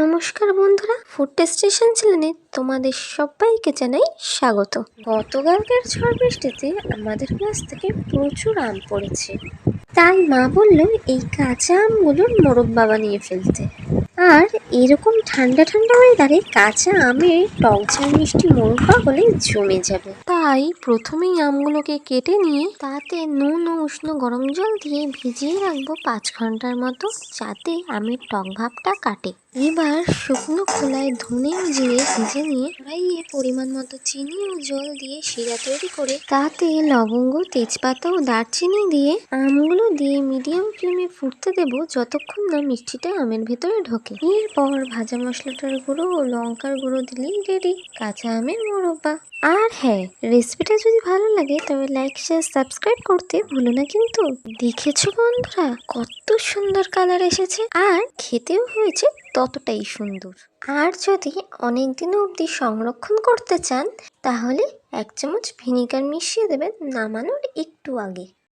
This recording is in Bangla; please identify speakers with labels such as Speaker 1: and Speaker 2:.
Speaker 1: নমস্কার বন্ধুরা ফুড স্টেশন চ্যানেলে তোমাদের সবাইকে জানাই স্বাগত। গতকালকের ঝড় বৃষ্টিতে আমাদের গাছ থেকে প্রচুর আম পড়েছে। তাই মা বলল, এই কাঁচা আমগুলোর মোরব্বা বানিয়ে ফেলতে। আর এরকম ঠান্ডা ঠান্ডা ওয়েদারে কাঁচা আমের টক ঝাল মিষ্টি মোরব্বা হলে জমে যাবে। তাই প্রথমেই আমগুলোকে কেটে নিয়ে তাতে নুন ও উষ্ণ গরম জল দিয়ে ভিজিয়ে রাখব পাঁচ ঘণ্টার মতো যাতে আমের টক ভাবটা কাটে। এবার শুকনো খোলায় ধনে জিরে ভেজে নিয়ে কড়াইয়ে পরিমাণ মতো চিনি ও জল দিয়ে শিরা তৈরি করে তাতে লবঙ্গ, তেজপাতা ও দারচিনি দিয়ে আমগুলো দিয়ে মিডিয়াম ফ্লেমে ফুটতে দেবো যতক্ষণ না মিষ্টিটা আমের ভেতরে ঢোকে। এরপর ভাজা মশলাটার গুঁড়ো ও লঙ্কার গুঁড়ো দিলেই রেডি কাঁচা আমের মোরব্বা। আর হ্যাঁ রেসিপিটা যদি ভালো লাগে, তবে লাইক শেয়ার সাবস্ক্রাইব করতে ভুলো না কিন্তু। দেখেছ বন্ধুরা, কত সুন্দর কালার এসেছে, আর খেতেও হয়েছে ততটাই সুন্দর। আর যদি অনেক দিন অবধি সংরক্ষণ করতে চান, তাহলে এক চামচ ভিনিগার মিশিয়ে দেবেন নামানোর একটু আগে।